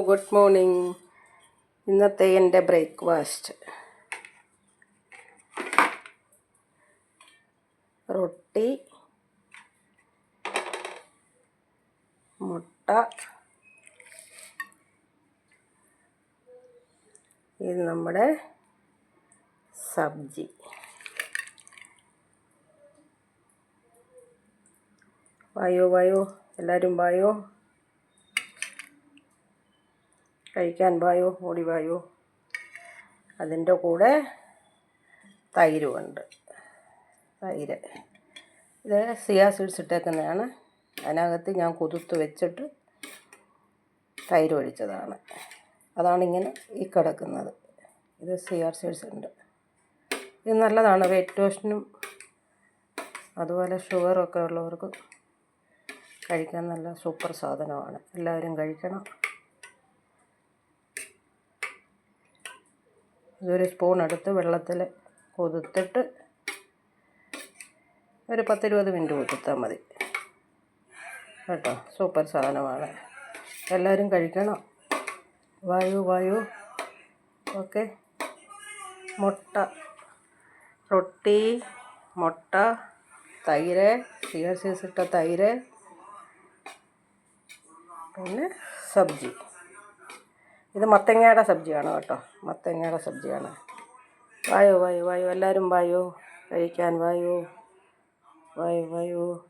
Good morning. ഇന്നത്തെ എന്റെ breakfast. റൊട്ടി മുട്ട ഇത് നമ്മുടെ സബ്ജി. വായോ വായോ. എല്ലാവരും വായോ? കഴിക്കാൻ വായോ ഓടി വായോ അതിന്റെ കൂടെ തൈരുമുണ്ട് തൈര്. ഇത് സിയാ സീഡ്സ് ഇട്ടേക്കുന്നതാണ്. അതിനകത്ത് ഞാൻ കുതിർത്ത് വെച്ചിട്ട് തൈര് ഒഴിച്ചതാണ്. അതാണിങ്ങനെ ഈ കിടക്കുന്നത്. ഇത് സിയാർ സീഡ്സ് ഉണ്ട്. ഇത് നല്ലതാണ്. വെയിറ്റ് ലോഷനും അതുപോലെ ഷുഗറൊക്കെ ഉള്ളവർക്ക് കഴിക്കാൻ നല്ല സൂപ്പർ സാധനമാണ്. എല്ലാവരും കഴിക്കണം. ഇതൊരു സ്പൂൺ എടുത്ത് വെള്ളത്തിൽ കുതിർത്തിട്ട് ഒരു പത്തിരുപത് മിനിറ്റ് കുതിർത്താൽ മതി. കേട്ടോ? സൂപ്പർ സാധനമാണ്. എല്ലാവരും കഴിക്കണം. വായു വായു. ഓക്കെ. മുട്ട. റൊട്ടി മുട്ട തൈര് സിയർ സീസ് ഇട്ട തൈര് പിന്നെ സബ്ജി. ഇത് മത്തങ്ങയുടെ സബ്ജിയാണ് കേട്ടോ. മത്തങ്ങയുടെ സബ്ജിയാണ്. വായോ വായോ വായോ. എല്ലാവരും വായോ കഴിക്കാൻ വായോ. വായോ വായോ.